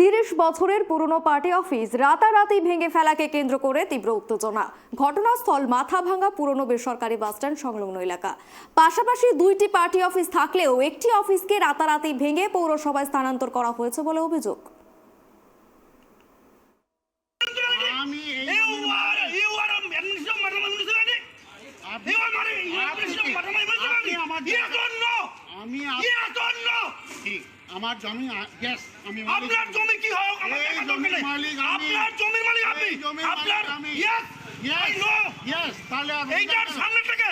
তিরিশ বছরের পুরনো পার্টি অফিস রাতারাতি ভেঙে ফেলাকে কেন্দ্র করে তীব্র উত্তেজনা। ঘটনাস্থল মাথাভাঙ্গা পুরনো বেসরকারি বাসস্ট্যান্ড সংলগ্ন এলাকা। পাশাপাশি দুইটি পার্টি অফিস থাকলেও একটি অফিসকে রাতারাতি ভেঙে পৌরসভায় স্থানান্তর করা হয়েছে বলে অভিযোগ। আমি. আমার জমি মালিক। আপনার জমি কি হয়। আপনার জমির মালিক আপনি আপনার আমি। yes I ইয়েস তাহলে এইটার সামনে থেকে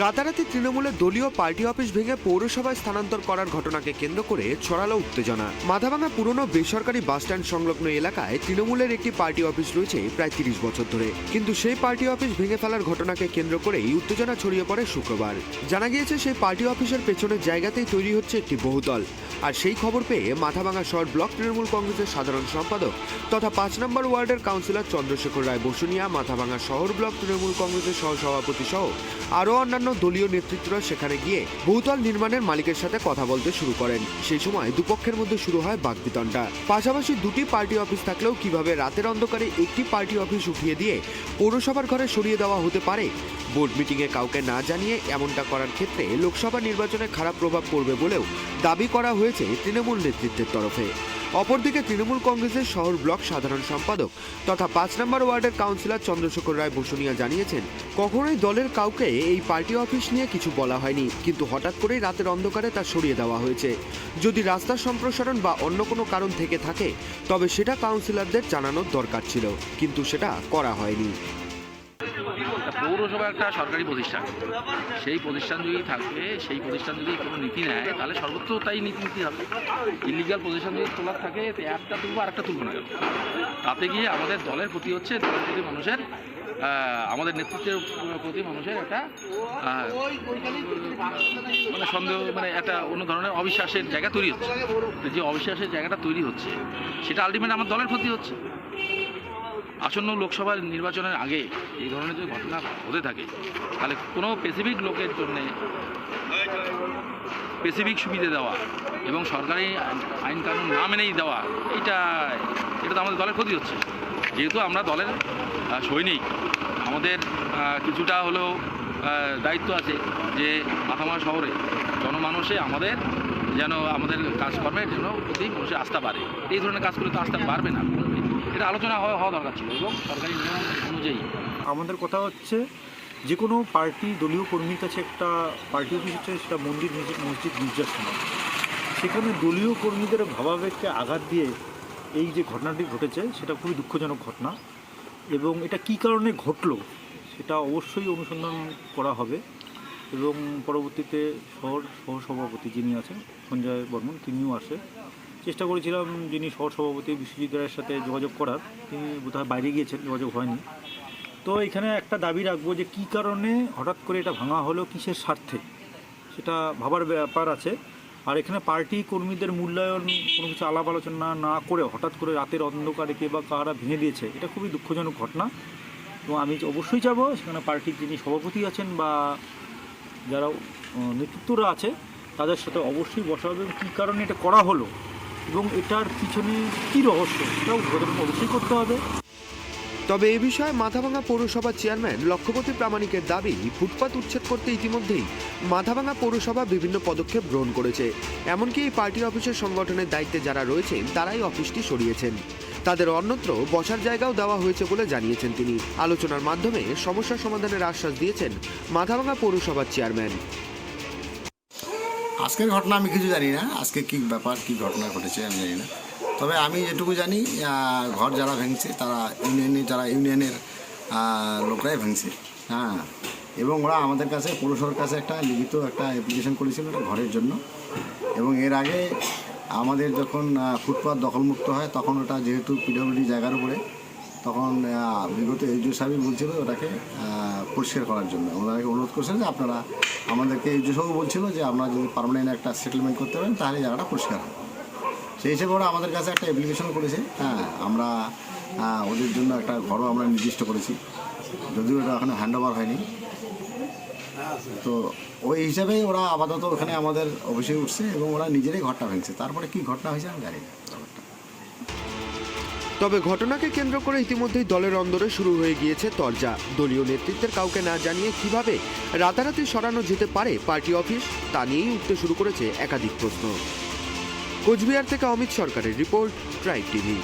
রাতারাতি তৃণমূলের দলীয় পার্টি অফিস ভেঙে পৌরসভায় স্থানান্তর করার ঘটনাকে কেন্দ্র করে ছড়ালো উত্তেজনা। মাথাভাঙা পুরনো বেসরকারি বাসস্ট্যান্ড সংলগ্ন এলাকায় তৃণমূলের একটি পার্টি অফিস রয়েছে প্রায় তিরিশ বছর ধরে। কিন্তু সেই পার্টি অফিস ভেঙে ফেলার ঘটনাকে কেন্দ্র করেই উত্তেজনা ছড়িয়ে পড়ে শুক্রবার। জানা গিয়েছে সেই পার্টি অফিসের পেছনের জায়গাতেই তৈরি হচ্ছে একটি বহুতল। আর সেই খবর পেয়ে মাথাভাঙা শহর ব্লক তৃণমূল কংগ্রেসের সাধারণ সম্পাদক তথা পাঁচ নম্বর ওয়ার্ডের কাউন্সিলর চন্দ্রশেখর রায় বসুনিয়া, মাথাভাঙা শহর ব্লক তৃণমূল কংগ্রেসের সহ সভাপতি সহ আরও অন্যান্য দলীয় নেতৃত্বরা সেখানে গিয়ে বহুতল নির্মাণের মালিকের সাথে কথা বলতে শুরু করেন। সেই সময় দুপক্ষের মধ্যে শুরু হয় বাগবিতণ্ডা। পাশাপাশি দুটি পার্টি অফিস থাকলেও কীভাবে রাতের অন্ধকারে একটি পার্টি অফিস উঠিয়ে দিয়ে পৌরসভার ঘরে সরিয়ে দেওয়া হতে পারে, বোর্ড মিটিংয়ে কাউকে না জানিয়ে এমনটা করার ক্ষেত্রে লোকসভা নির্বাচনে খারাপ প্রভাব পড়বে বলেও দাবি করা হয়েছে তৃণমূল নেতৃত্বের তরফে। অপরদিকে তৃণমূল কংগ্রেসের শহর ব্লক সাধারণ সম্পাদক তথা পাঁচ নম্বর ওয়ার্ডের কাউন্সিলর চন্দ্রশেখর রায় বসুনিয়া জানিয়েছেন, কখনোই দলের কাউকে এই পার্টি অফিস নিয়ে কিছু বলা হয়নি, কিন্তু হঠাৎ করেই রাতের অন্ধকারে তা সরিয়ে দেওয়া হয়েছে। যদি রাস্তার সম্প্রসারণ বা অন্য কোনো কারণ থেকে থাকে, তবে সেটা কাউন্সিলরদের জানানোর দরকার ছিল, কিন্তু সেটা করা হয়নি। পৌরসভা একটা সরকারি প্রতিষ্ঠান। সেই প্রতিষ্ঠান যদি থাকে, সেই প্রতিষ্ঠান যদি কোনো নীতি নেয়, তাহলে সর্বত্র তাই নীতি নীতি হবে। ইলিগাল প্রতিষ্ঠান যদি তোলার থাকে একটা তুলবো আর একটা তুলবো না। কেন? তাতে গিয়ে আমাদের দলের প্রতি হচ্ছে, দলের প্রতি মানুষের আমাদের নেতৃত্বের প্রতি মানুষের একটা মানে সন্দেহ মানে একটা অন্য ধরনের অবিশ্বাসের জায়গা তৈরি হচ্ছে। যে অবিশ্বাসের জায়গাটা তৈরি হচ্ছে, সেটা আলটিমেট আমার দলের ক্ষতি হচ্ছে। আসন্ন লোকসভা নির্বাচনের আগে এই ধরনের যদি ঘটনা হতে থাকে, তাহলে কোনো স্পেসিফিক লোকের জন্য স্পেসিফিক সুবিধে দেওয়া এবং সরকারি আইন কানুন না মেনেই দেওয়া এটা এটা তো আমাদের দলের ক্ষতি হচ্ছে। যেহেতু আমরা দলের সৈনিক, আমাদের কিছুটা হলেও দায়িত্ব আছে যে মাথামা শহরে জনমানুষে আমাদের যেন আমাদের কাজকর্মের জন্য প্রতি মানুষের আস্থা বাড়ে। এই ধরনের কাজ তো আস্থা বাড়বে না। এটা আলোচনা হওয়া দরকার ছিল এবং সরকারি নিয়ম অনুযায়ী। আমাদের কথা হচ্ছে, যে কোনো পার্টি, দলীয় কর্মীর কাছে একটা পার্টি অফিস হচ্ছে, সেটা মন্দির, মসজিদ গির্জার সমান সেখানে দলীয় কর্মীদের ভাবাবেগকে আঘাত দিয়ে এই যে ঘটনাটি ঘটেছে, সেটা খুবই দুঃখজনক ঘটনা। এবং এটা কী কারণে ঘটলো, সেটা অবশ্যই অনুসন্ধান করা হবে। এবং পরবর্তীতে শহর সহসভাপতি যিনি আছেন, সঞ্জয় বর্মন, তিনিও আসে। চেষ্টা করেছিলাম যিনি সহ সভাপতি বিশ্বজিৎ রায়ের সাথে যোগাযোগ করার, তিনি বোধহয় বাইরে গিয়েছেন, যোগাযোগ হয়নি। তো এখানে একটা দাবি রাখব যে কী কারণে হঠাৎ করে এটা ভাঙা হলো, কিসের স্বার্থে? সেটা ভাবার ব্যাপার আছে। আর এখানে পার্টি কর্মীদের মূল্যায়ন, কোনো কিছু আলাপ আলোচনা না করে হঠাৎ করে রাতের অন্ধকারে কে বা কারা ভেঙে দিয়েছে, এটা খুবই দুঃখজনক ঘটনা। এবং আমি অবশ্যই যাব, সেখানে পার্টির যিনি সভাপতি আছেন বা যারা নেতৃত্বরা আছে, তাদের সাথে অবশ্যই বসা হবে কী কারণে এটা করা হলো এবং এটার পিছনে কী রহস্য সেটাও উদ্বোধন অবশ্যই করতে হবে। তবে এ বিষয়ে মাথাভাঙা পৌরসভার চেয়ারম্যান লক্ষ্যপতি প্রামাণিকের দাবি, ফুটপাত উচ্ছেদ করতে ইতিমধ্যেই মাথাভাঙা পৌরসভা বিভিন্ন পদক্ষেপ গ্রহণ করেছে। এমনকি এই পার্টি অফিসের সংগঠনের দায়িত্বে যারা রয়েছেন তারাই অফিসটি সরিয়েছেন। তাদের অন্যত্র বসার জায়গাও দেওয়া হয়েছে বলে জানিয়েছেন তিনি। আলোচনার মাধ্যমে সমস্যা সমাধানের আশ্বাস দিয়েছেন মাথাভাঙা পৌরসভার চেয়ারম্যান। আজকের ঘটনা আমি কিছু জানি না। আজকে কি ব্যাপার কি ঘটনা ঘটেছে আমি জানি না। তবে আমি যেটুকু জানি ঘর যারা ভেঙছে তারা ইউনিয়নে যারা ইউনিয়নের লোকরাই ভেঙছে। হ্যাঁ এবং ওরা আমাদের কাছে পৌরসভার কাছে একটা লিখিত একটা অ্যাপ্লিকেশন করেছিল একটা ঘরের জন্য। এবং এর আগে আমাদের যখন আহ, ফুটপাত দখলমুক্ত হয় তখন ওটা যেহেতু পিডব্লিউডি জায়গার উপরে তখন বিগত এইচু সাহেব বলছিল ওটাকে পরিষ্কার করার জন্য। ওনাকে অনুরোধ করছেন যে আপনারা আমাদেরকে এইচু সাহেব বলছিল যে আপনারা যদি পার্মানেন্ট একটা সেটেলমেন্ট করতে পারেন, তাহলে জায়গাটা পরিষ্কার হবে। সেই হিসেবে ওরা আমাদের কাছে একটা অ্যাপ্লিকেশন করেছে। হ্যাঁ আমরা ওদের জন্য একটা ঘরও আমরা নির্দিষ্ট করেছি। যদিও এটা এখনও হ্যান্ড ওভার হয়নি। তো ওই হিসাবেই ওরা আপাতত ওখানে আমাদের অফিসে উঠছে এবং ওরা নিজেরাই ঘরটা ভেঙছে। তারপরে কি ঘটনা হয়েছে আমি জানি না। তবে ঘটনাকে কেন্দ্র করে ইতিমধ্যেই দলের অন্দরে শুরু হয়ে গিয়েছে তর্জা। দলীয় নেতৃত্বের কাউকে না জানিয়ে কীভাবে রাতারাতি সরানো যেতে পারে পার্টি অফিস, তা নিয়েই উঠতে শুরু করেছে একাধিক প্রশ্ন। কোচবিহার থেকে অমিত সরকারের রিপোর্ট ট্রাইব টিভি।